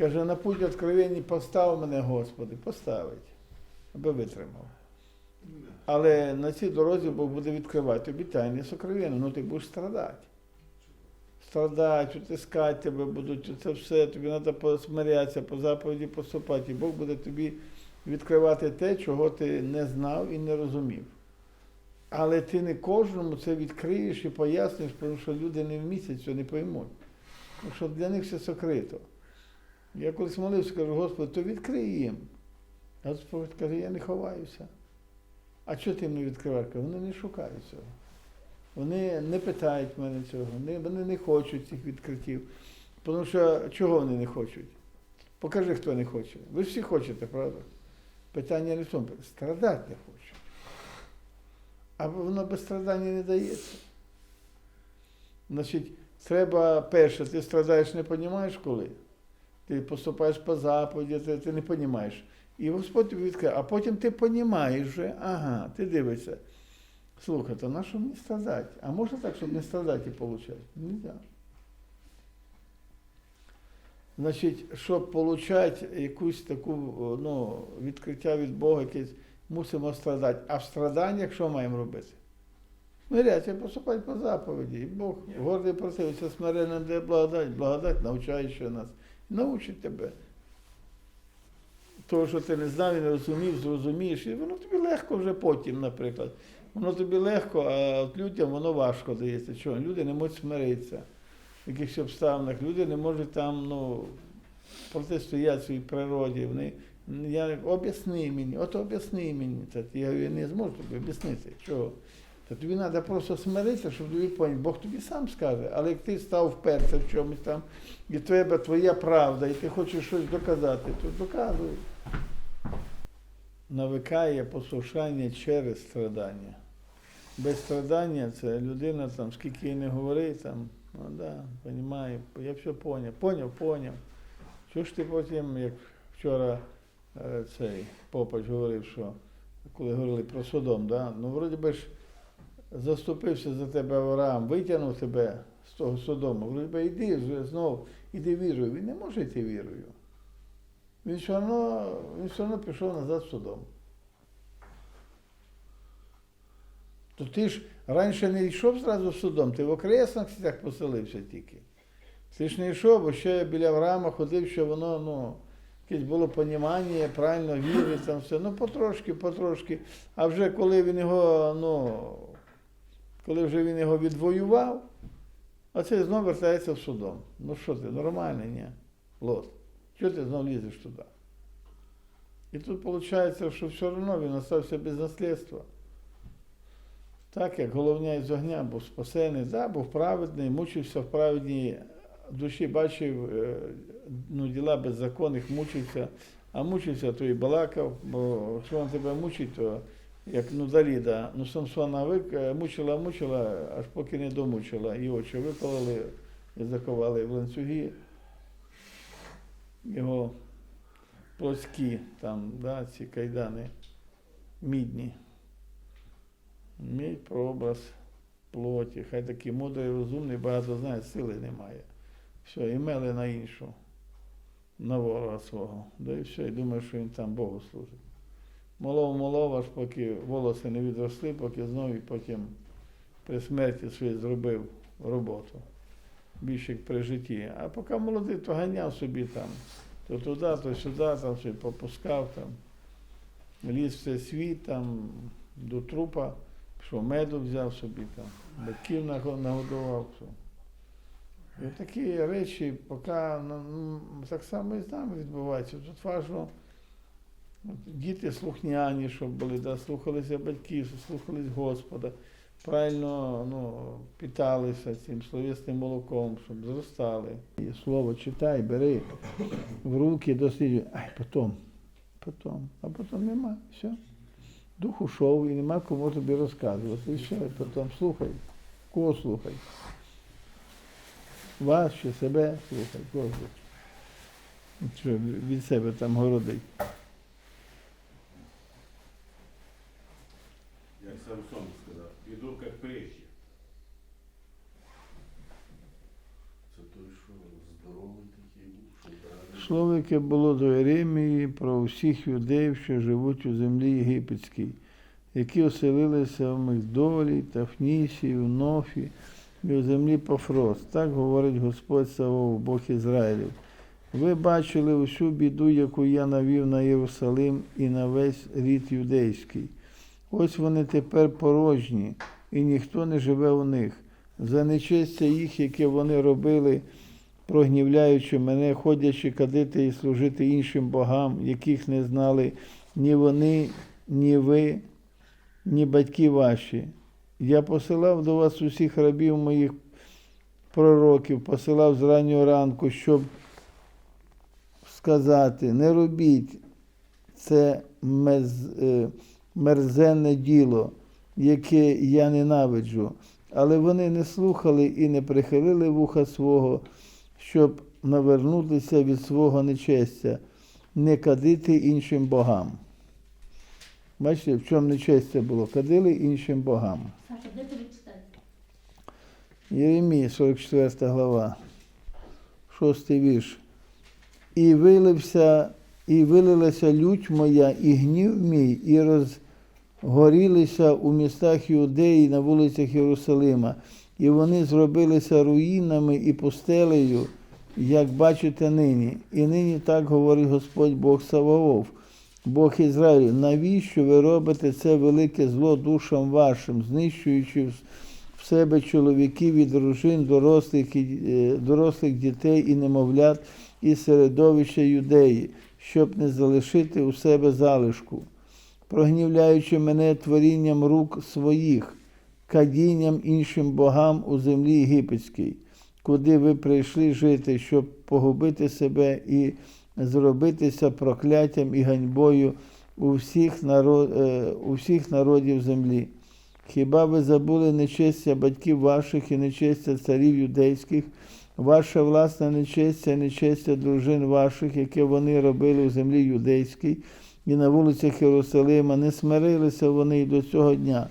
Каже, на путь откровенні постав мене, Господи, поставить, аби витримав. Але на цій дорозі Бог буде відкривати тобі тайні сокровенні, ну ти будеш страдати. Страдати, утискати тебе будуть, це все, тобі треба посмирятися, по заповіді поступати. І Бог буде тобі відкривати те, чого ти не знав і не розумів. Але ти не кожному це відкриєш і поясниш, тому що люди не вмістять цього, не поймуть. Тому що для них все сокрито. Я колись молився, кажу, Господи, то відкрий їм. Господь каже, я не ховаюся. А чого ти не відкриваєш? Вони не шукають цього. Вони не питають мене цього, вони, вони не хочуть цих відкриттів. Тому що чого вони не хочуть? Покажи, хто не хоче. Ви ж всі хочете, правда? Питання не в тому, страдати не хочуть. А воно без страдання не дається. Значить, треба перше, ти страдаєш, не розумієш коли. Ти поступаєш по заповіді, ти, ти не розумієш. І Господь тобі відкриє, а потім ти розумієш вже, ага, ти дивишся. Слухай, то на що мені страдати? А можна так, щоб не страдати і получати? Нельзя. Значить, щоб отримати якусь таку ну, відкриття від Бога, якесь, мусимо страдати. А в страданнях що маємо робити? Смиряться, поступати по заповіді. І Бог гордий противиться смиренним де благодать. Благодать навчає ще нас. Научить тебе. Того, що ти не знав і не розумів, зрозумієш, і воно тобі легко вже потім, наприклад. Воно тобі легко, а от людям воно важко дається. Чого? Люди не можуть смиритися в якихось обставинах. Люди не можуть там ну, протистояти своїй природі. Вони, я об'ясни мені, от об'ясни мені. Я я не зможу тобі об'яснити. Чого? Та тобі треба просто смиритися, щоб тобі поняти. Бог тобі сам скаже. Але як ти став вперше в чомусь там, і тебе твоя правда, і ти хочеш щось доказати, то доказуй. Навикає послушання через страдання. Без страдання це людина там, скільки їй не говорить, там, ну да, понімаю, я все поняв, поняв, поняв. Чого ж ти потім, як вчора е, цей попач говорив, що коли говорили про Содом, да, ну вроді би ж заступився за тебе Авраам, витягнув тебе з того Содому, би йди вже знов, іди вірою. Він не може йти вірою. Він все одно, він все одно пішов назад в Содом. То ти ж раніше не йшов зразу в Содом, ти в окресностях поселився тільки. Ти ж не йшов, бо ще біля Авраама ходив, що воно, ну, якесь було понімання, правильно віри, там все. Ну, потрошки, потрошки. А вже коли він його, ну, коли вже він його відвоював, а це знову вертається в Содом. Ну що ти, нормальний, ні? Лот. Чого ти знов лізеш туди? І тут виходить, що все одно він залишився без наслідства. Так як головня із огня був спасений, да, був праведний, мучився в праведній душі, бачив е, ну, діла беззаконних, мучився, а мучився, то і балакав, бо якщо він тебе мучить, то як ну Даліда, ну Самсона вик, е, мучила, мучила, аж поки не домучила. І очі викололи і заковали в ланцюги його плоські, там, да, ці кайдани мідні. Мідь прообраз плоті. Хай такий мудрий, розумний, багато знає, сили немає. Все, і мели на іншу, на ворога свого. Да і все, і думаю, що він там Богу служить. Молов, молов, аж поки волоси не відросли, поки знову і потім при смерті своїй зробив роботу. Більше як при житті. А поки молодий, то ганяв собі там, то туди, то сюди, там собі попускав там, ліз в цей світ там, до трупа, що меду взяв собі там, батьків наго- нагодував. Все. І такі речі, поки ну, так само і з нами відбуваються. Тут важливо, діти слухняні, щоб були, да, слухалися батьків, слухались Господа, правильно ну, питалися цим словесним молоком, щоб зростали. І слово читай, бери в руки, досліджуй. Ай, потім, потім, а потім нема. Все. Дух ушов і нема кому тобі розказувати. І все, і потім слухай. Кого слухай? Вас чи себе слухай, кого. Що від себе там городить. Як Самсон сказав, іду як прежде. Це той, що здоровий такий був, що правильно. слово, яке було до Єремії про всіх юдеїв, що живуть у землі єгипетській, які оселилися в Мигдолі, Тафнісі, в Нофі і у землі Пафрос. Так говорить Господь Савов, Бог Ізраїлів. Ви бачили усю біду, яку я навів на Єрусалим і на весь рід юдейський. Ось вони тепер порожні, і ніхто не живе у них. За нечестя їх, яке вони робили, прогнівляючи мене, ходячи кадити і служити іншим богам, яких не знали ні вони, ні ви, ні батьки ваші. Я посилав до вас усіх рабів моїх пророків, посилав з раннього ранку, щоб сказати, не робіть це е, мерзенне діло, яке я ненавиджу. Але вони не слухали і не прихилили вуха свого, щоб навернутися від свого нечестя, не кадити іншим богам. Бачите, в чому нечестя було? Кадили іншим богам. Єремія, 44 глава, 6 вірш. І вилився, і вилилася лють моя, і гнів мій, і розгорілися у містах Юдеї на вулицях Єрусалима, і вони зробилися руїнами і пустелею, як бачите нині. І нині так говорить Господь Бог Саваоф, Бог Ізраїлю, навіщо ви робите це велике зло душам вашим, знищуючи в- себе чоловіків і дружин, дорослих, і, е, дорослих дітей і немовлят із середовища юдеї, щоб не залишити у себе залишку, прогнівляючи мене творінням рук своїх, кадінням іншим богам у землі єгипетській, куди ви прийшли жити, щоб погубити себе і зробитися прокляттям і ганьбою у всіх, народ, е, у всіх народів землі. Хіба ви забули нечестя батьків ваших і нечестя царів юдейських, ваша власна нечестя, нечестя дружин ваших, яке вони робили у землі юдейській, і на вулицях Єрусалима, не смирилися вони й до цього дня,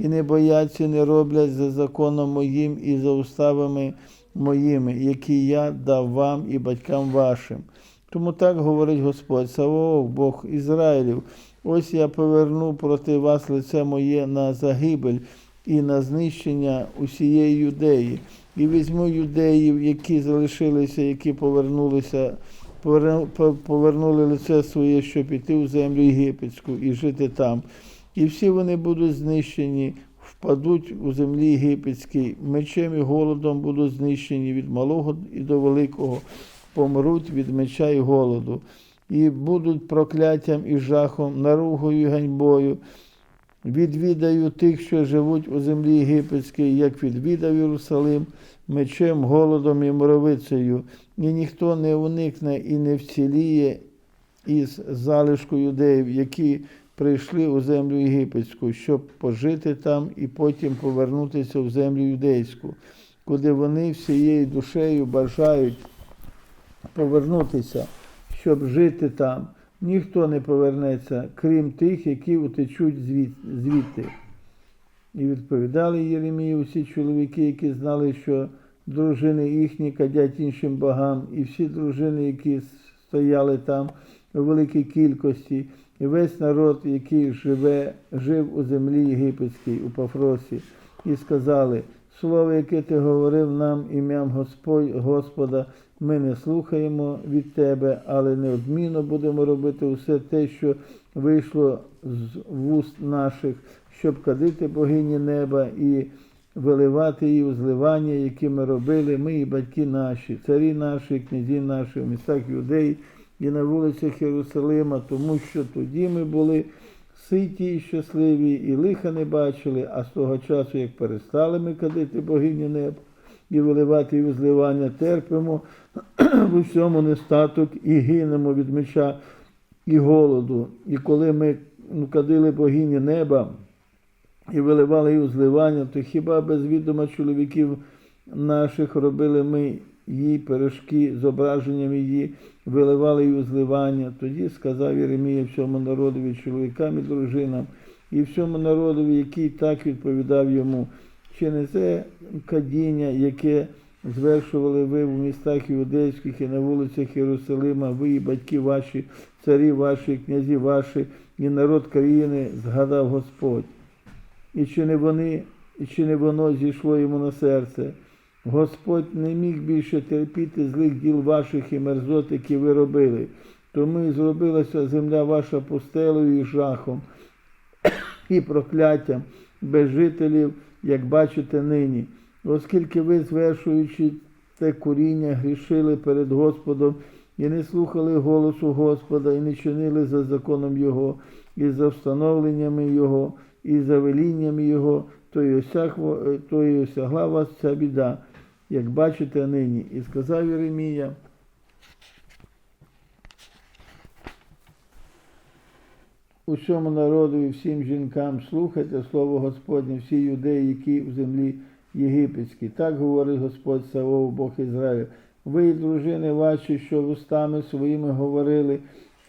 і не бояться, не роблять за законом моїм і за уставами моїми, які я дав вам і батькам вашим. Тому так говорить Господь, Саваоф, Бог Ізраїлів, ось я поверну проти вас лице моє на загибель і на знищення усієї юдеї, і візьму юдеїв, які залишилися, які повернулися, повернули лице своє, щоб піти у землю єгипетську і жити там. І всі вони будуть знищені, впадуть у землі єгипетській, мечем і голодом будуть знищені від малого і до великого, помруть від меча і голоду, і будуть прокляттям і жахом, наругою і ганьбою. Відвідаю тих, що живуть у землі єгипетській, як відвідав Єрусалим, мечем, голодом і моровицею, і ніхто не уникне і не вціліє із залишку юдеїв, які прийшли у землю єгипетську, щоб пожити там і потім повернутися в землю юдейську, куди вони всією душею бажають повернутися, щоб жити там. Ніхто не повернеться, крім тих, які утечуть звідти. І відповідали Єремії усі чоловіки, які знали, що дружини їхні кадять іншим богам, і всі дружини, які стояли там у великій кількості, і весь народ, який живе, жив у землі єгипетській, у Пафросі, і сказали, слово, яке ти говорив нам ім'ям Господа, ми не слухаємо від тебе, але неодмінно будемо робити усе те, що вийшло з вуст наших, щоб кадити богині неба і виливати її у зливання, які ми робили, ми і батьки наші, царі наші, князі наші в містах юдей і на вулицях Єрусалима, тому що тоді ми були ситі і щасливі, і лиха не бачили, а з того часу, як перестали ми кадити богині неба і виливати у зливання, терпимо в усьому нестаток і гинемо від меча і голоду. І коли ми ну, кадили богині неба і виливали у зливання, то хіба без відома чоловіків наших робили ми їй пирожки з зображенням її, виливали її у зливання. Тоді сказав Єремія всьому народові, чоловікам і дружинам, і всьому народові, який так відповідав йому, чи не це кадіння, яке звершували ви в містах іудейських і на вулицях Єрусалима, ви і батьки ваші, царі ваші, князі ваші, і народ країни, згадав Господь. І чи не вони, і чи не воно зійшло йому на серце? Господь не міг більше терпіти злих діл ваших і мерзот, які ви робили. Тому і зробилася земля ваша пустелою і жахом, і прокляттям без жителів, як бачите нині. Оскільки ви, звершуючи те куріння, грішили перед Господом і не слухали голосу Господа, і не чинили за законом Його, і за встановленнями Його, і за веліннями Його, то й осягла вас ця біда, як бачите нині. І сказав Єремія, усьому народу і всім жінкам слухайте слово Господнє, всі юдеї, які в землі єгипетській. Так говорить Господь Савов, Бог Ізраїля. Ви, дружини ваші, що вустами своїми говорили,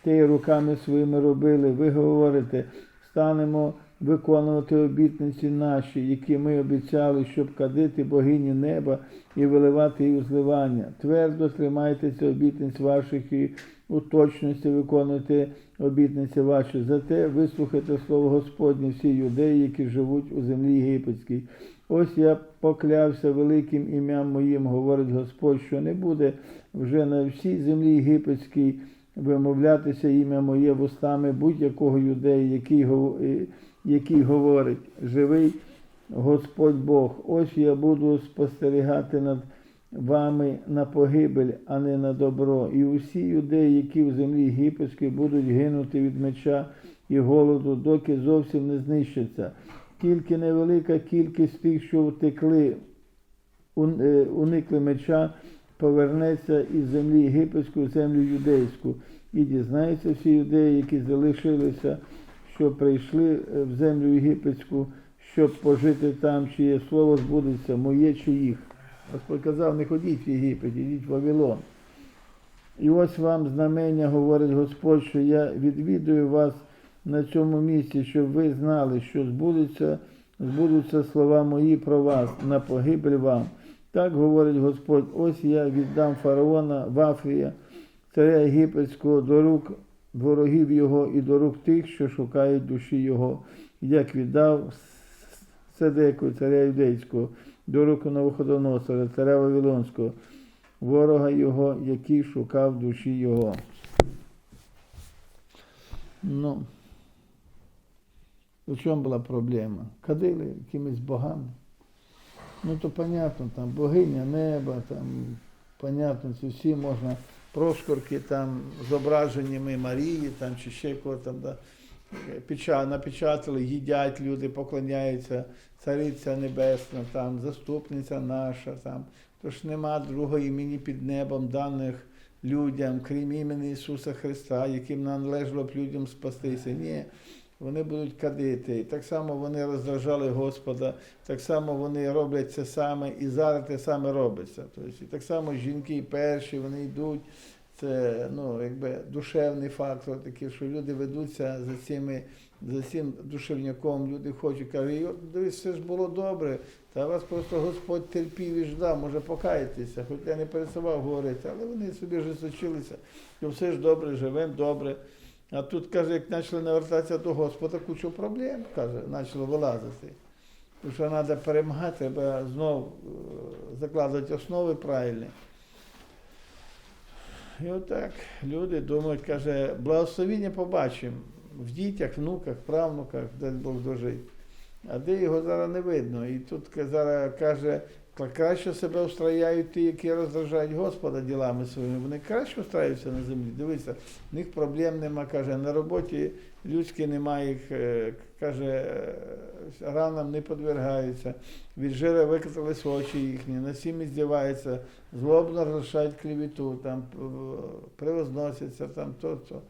те й руками своїми робили, ви говорите, станемо виконувати обітниці наші, які ми обіцяли, щоб кадити богині неба і виливати її зливання. Твердо тримайтеся обітниць ваших і у точності виконуйте обітниці ваші. Зате вислухайте слово Господнє всі юдеї, які живуть у землі єгипетській. Ось я поклявся великим ім'ям моїм, говорить Господь, що не буде вже на всій землі єгипетській вимовлятися ім'я моє вустами будь-якого юдеї, який, який говорить, живий Господь Бог. Ось я буду спостерігати над вами на погибель, а не на добро. І усі юдеї, які в землі єгипетській, будуть гинути від меча і голоду, доки зовсім не знищаться. Тільки невелика кількість тих, що втекли, е, уникли меча, повернеться із землі єгипетської в землю юдейську. І дізнаються всі юдеї, які залишилися, що прийшли е, в землю єгипетську, щоб пожити там, чиє слово збудеться, моє чи їх. Господь казав, не ходіть в Єгипет, ідіть в Вавилон. І ось вам знамення, говорить Господь, що я відвідую вас на цьому місці, щоб ви знали, що збудуться, збудуться слова мої про вас, на погибель вам. Так говорить Господь, ось я віддам фараона Вафрія, царя єгипетського, до рук ворогів його і до рук тих, що шукають душі його, як віддав Седеку, царя юдейського, до рук Навуходоносора, царя Вавилонського, ворога його, який шукав душі його. Ну, у чому була проблема? Кадили якимись богами. Ну, то понятно, там богиня неба, там, понятно, це всі можна прошкорки там зображеннями Марії, там чи ще кого там, да, печа- напечатали, їдять люди, поклоняються, цариця небесна, там, заступниця наша, там. Тож нема другого імені під небом даних людям, крім імені Ісуса Христа, яким належало б людям спастися. Ні, вони будуть кадити. І так само вони роздражали Господа, так само вони роблять це саме, і зараз те саме робиться. Тобто, і так само жінки перші, вони йдуть. Це ну, якби душевний фактор такий, що люди ведуться за цими, за цим душевняком, люди хочуть, кажуть, дивись, все ж було добре, та вас просто Господь терпів і ждав, може покаятися, хоч я не пересував говорити, але вони собі вже сочилися, що все ж добре, живемо добре. А тут, каже, як почали навертатися до Господа, кучу проблем, каже, почало вилазити. Тому що треба перемагати, треба знову закладати основи правильні. І отак люди думають, каже, благословіння побачимо в дітях, внуках, правнуках, де Бог дожить. А де його зараз не видно. І тут зараз каже, «Кла- краще себе устрояють ті, які роздражають Господа ділами своїми. Вони краще устраюються на землі. Дивися, в них проблем нема, каже, на роботі людській немає їх, е, каже, е, ранам не подвергаються, від жира викатались очі їхні, на всім здіваються, злобно розрушають клевету, там п- превозносяться, там то-то.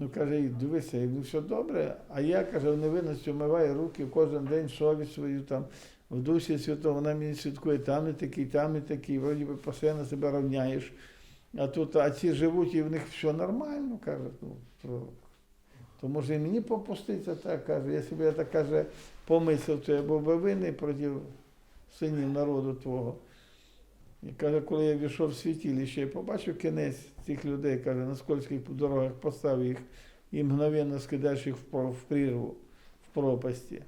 Ну, каже, дивися, ну, все добре. А я, каже, в невинності вмиваю руки кожен день совість свою там. В дусі святого вона мені святкує, там не такий, там не такий, вроді би постійно себе рівняєш. А тут, а ці живуть, і в них все нормально, каже. Ну, то, то може і мені попуститься так, каже. Якщо б я так каже, помислив, то я був би винний проти синів народу твого. І каже, коли я війшов в святилище і побачив кінець цих людей, каже, на скользьких дорогах поставив їх і мгновенно скидаєш їх в прірву, в пропасті.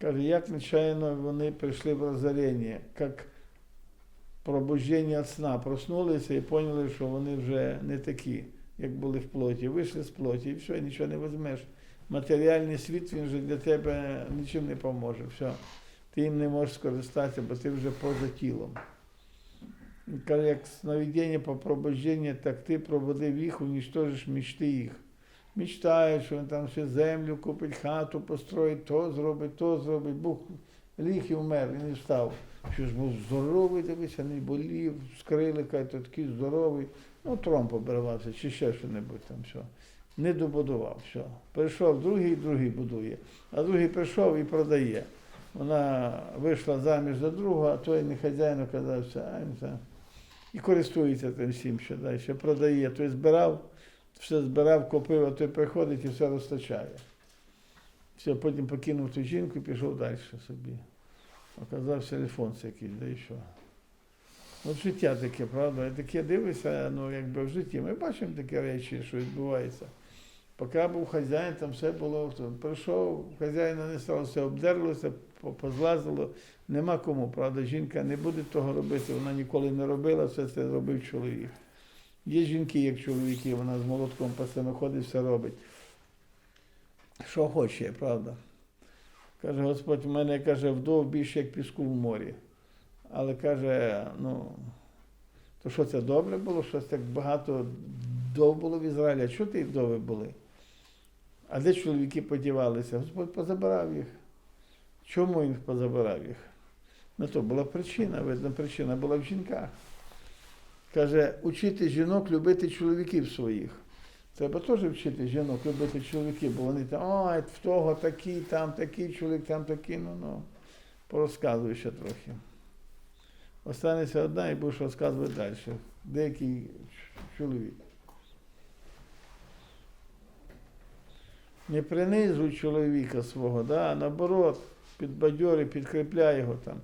Каже, як нечаянно вони прийшли в розорення, як пробуждення від сна, проснулися і поняли, що вони вже не такі, як були в плоті. Вийшли з плоті, і все, нічого не візьмеш. Матеріальний світ він вже для тебе нічим не поможе. Все. Ти їм не можеш скористатися, бо ти вже поза тілом. Каже, як сновидіння по пробужденню, так ти пробудив їх, унічтожиш мечти їх. Мечтають, що він там ще землю купить, хату построїть, то зробить, то зробить. Бух ліг і вмер, він не встав. Що ж був здоровий, дивися, не болів, скрили, каже, то такий здоровий. Ну, тромб обірвався, чи ще що-небудь там все. Не добудував, все. Прийшов другий, другий будує. А другий прийшов і продає. Вона вийшла заміж за другого, а той не хазяїн оказався, а не знаю. І користується тим всім, що далі. Продає. Той збирав, все збирав, купив, а той приходить і все розтачає. Все, потім покинув ту жінку і пішов далі собі. Оказався Альфонс якийсь, да і що. От життя таке, правда? І таке дивишся, ну якби в житті. Ми бачимо такі речі, що відбувається. Поки був хазяїн, там все було. Прийшов, хазяїна не стало, все обдерлося, позлазило. Нема кому, правда, жінка не буде того робити, вона ніколи не робила, все це робив чоловік. Є жінки, як чоловіки, вона з молотком постійно ходить, все робить. Що хоче, правда. Каже, Господь, в мене каже, вдов більше, як піску в морі. Але каже, ну, то що це добре було, щось так багато вдов було в Ізраїлі. А чого ти вдови були? А де чоловіки подівалися? Господь позабирав їх. Чому він позабирав їх? Ну то була причина, видно, причина була в жінках. Каже, учити жінок любити чоловіків своїх. Треба теж вчити жінок любити чоловіків, бо вони там, ой, в того такий, там такий чоловік, там такий, ну ну. Порозказую ще трохи. Останеться одна і будеш розказувати далі. Деякий чоловік. Не принизуй чоловіка свого, да, а наоборот, підбадьори, підкріпляй його там.